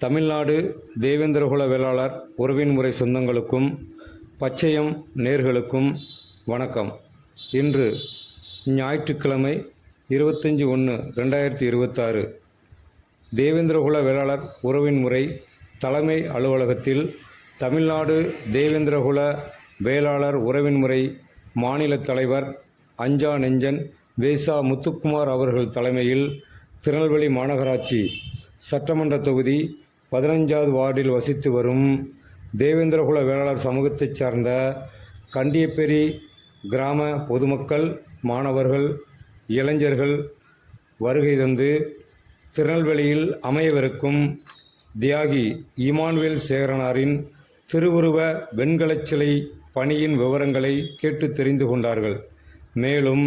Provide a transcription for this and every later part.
தமிழ்நாடு தேவேந்திரகுல வேளாளர் உறவின் முறை சொந்தங்களுக்கும் பச்சையம் நேர்களுக்கும் வணக்கம். இன்று ஞாயிற்றுக்கிழமை இருபத்தஞ்சி ஒன்று ரெண்டாயிரத்தி இருபத்தாறு. தேவேந்திரகுல வேளாளர் உறவின் முறை தலைமை அலுவலகத்தில் தமிழ்நாடு தேவேந்திரகுல வேளாளர் உறவின் முறை மாநில தலைவர் அஞ்சா நெஞ்சன் வேசா முத்துக்குமார் அவர்கள் தலைமையில் திருநெல்வேலி மாநகராட்சி சட்டமன்ற தொகுதி பதினஞ்சாவது வார்டில் வசித்து வரும் தேவேந்திரகுல வேளாளர் சமூகத்தைச் சார்ந்த கண்டியப்பேரி கிராம பொதுமக்கள் மாணவர்கள் இளைஞர்கள் வருகை தந்து திருநெல்வேலியில் அமையவிருக்கும் தியாகி இமானுவேல் சேகரனாரின் திருவுருவ வெண்கலச் சிலை பணியின் விவரங்களை கேட்டு தெரிந்து கொண்டார்கள். மேலும்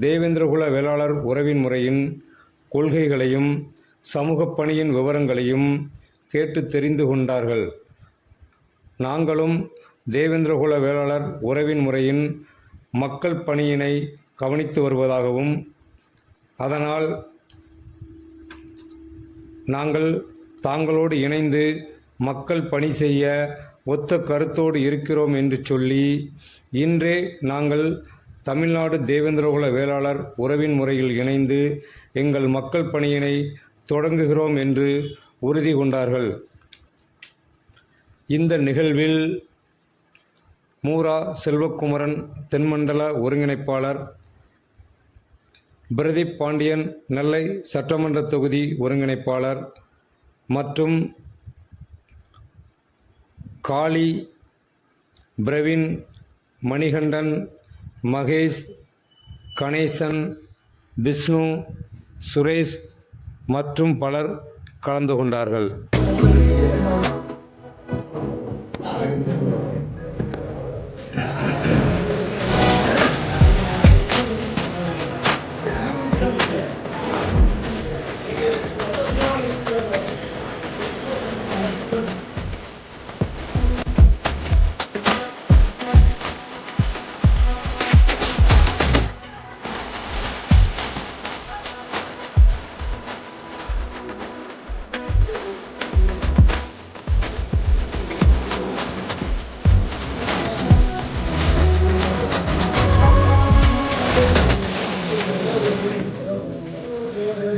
தேவேந்திரகுல வேளாளர் உறவின் முறையின் கொள்கைகளையும் சமூக பணியின் விவரங்களையும் கேட்டு தெரிந்து கொண்டார்கள். நாங்களும் தேவேந்திரகுல வேளாளர் உறவின் முறையின் மக்கள் பணியினை கவனித்து வருவதாகவும் அதனால் நாங்கள் தாங்களோடு இணைந்து மக்கள் பணி செய்ய ஒத்த கருத்தோடு இருக்கிறோம் என்று சொல்லி இன்றே நாங்கள் தமிழ்நாடு தேவேந்திரகுல வேளாளர் உறவின் முறையில் இணைந்து எங்கள் மக்கள் பணியினை தொடங்குகிறோம் என்று உறுதி கொண்டார்கள். இந்த நிகழ்வில் மூரா செல்வக்குமரன் தென்மண்டல ஒருங்கிணைப்பாளர் பிரதீப் பாண்டியன் நெல்லை சட்டமன்ற தொகுதி ஒருங்கிணைப்பாளர் மற்றும் காளி பிரவீன் மணிகண்டன் மகேஷ் கணேசன் விஷ்ணு சுரேஷ் மற்றும் பலர் கலந்து கொண்டார்கள்.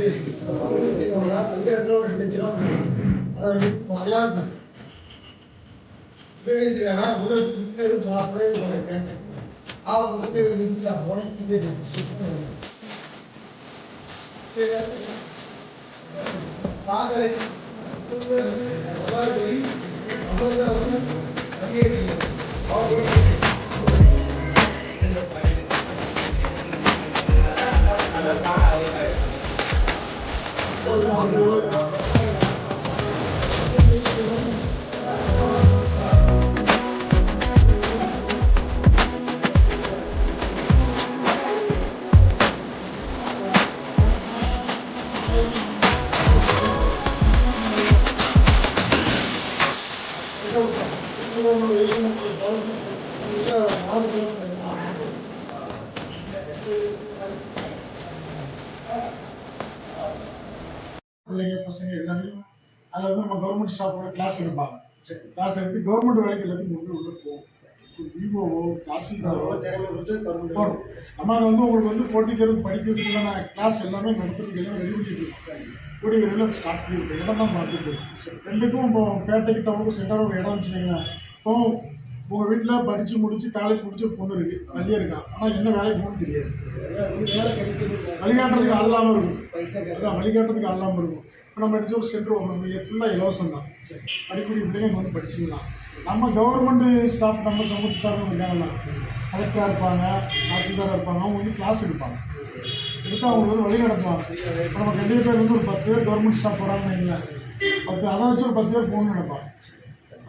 வந்து ஒரு நாள் வந்து பிள்ளைங்க பசங்க எல்லாமே அதில் வந்து நம்ம கவர்மெண்ட் ஸ்டாஃபோட கிளாஸ் எடுப்பாங்க. கிளாஸ் எடுத்து கவர்மெண்ட் வேலைக்கு எல்லாத்தையும் கொண்டு உள்ள போகும் விவோவோ தாசில்தாரோ போகணும் நம்ம வந்து உங்களுக்கு வந்து போட்டித் தேர்வு படிக்கிறதுக்கான கிளாஸ் எல்லாமே நடத்துறதுக்கு எல்லாம் ரெடி பண்ணிட்டு இருக்கோம் கூடிய விரைவில் ஸ்டார்ட் பண்ணிருக்கோம். இடம் தான் பார்த்துட்டு. ரெண்டுக்கும் இப்போ பேட்டைக்கு டவுனுக்கு சென்டராக ஒரு இடம் வச்சுருக்கீங்களா இப்போ உங்கள் வீட்டில் படித்து முடிச்சு காலேஜ் முடிச்சு பொண்ணு இருக்கு. நிறைய இருக்கான் ஆனால் என்ன வேலைக்கு போகணும்னு தெரியாது. வழிகாட்டுறதுக்கு அல்லாமல் இருக்கும். அதான் வழிகாட்டுறதுக்கு அல்லாமல் இருக்கும். நம்ம எடுத்து ஒரு சென்டர் நம்ம ஃபுல்லாக இலவசம் தான். படிக்கக்கூடிய பிள்ளைங்க வந்து படிச்சுக்கலாம். நம்ம கவர்மெண்ட் ஸ்டாஃப் நம்ம சமூக சார்ந்து இருக்காங்கல்ல கலெக்டராக இருப்பாங்க தாசில்தாராக இருப்பாங்க அவங்க வந்து கிளாஸ் எடுப்பாங்க. எடுத்து அவங்க வந்து வழி நடத்துவாங்க இப்போ நம்ம ரெண்டு பேர் வந்து ஒரு பத்து பேர் கவர்மெண்ட் ஸ்டாஃப் போகிறாங்கன்னு இல்லை பத்து அதை வச்சு ஒரு பத்து பேர் போகணும்னு நினைப்பாங்க.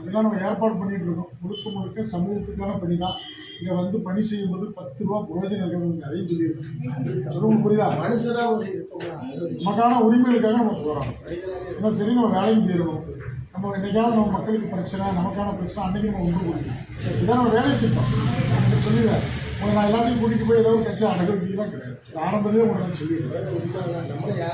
அதெல்லாம் நம்ம ஏற்பாடு பண்ணிட்டு இருக்கோம். முழுக்க முழுக்க சமூகத்துக்கான பணி தான் இங்கே வந்து பணி செய்யும்போது பத்து ரூபா பிரயோஜனம் இருக்கிறது அதையும் சொல்லியிருக்கோம் சொல்லுங்க புரியுதா? நமக்கான உரிமைகளுக்காக நம்ம போகிறோம் ஏன்னா சரி நம்ம வேலைக்கு போயிடணும் நம்ம என்னைக்காவது நம்ம மக்களுக்கு பிரச்சனை நமக்கான பிரச்சனை அன்னைக்கு நம்ம ஒன்று கொடுக்கணும் இதான் நம்ம வேலை திட்டம் நான் சொல்லிடுறேன் உங்களை நான் எல்லாத்தையும் கூட்டிகிட்டு போய் ஏதோ ஒரு கட்சி வேண்டியது தான் கிடையாது. ஆரம்பத்திலே உங்களை நான் சொல்லிடுறேன்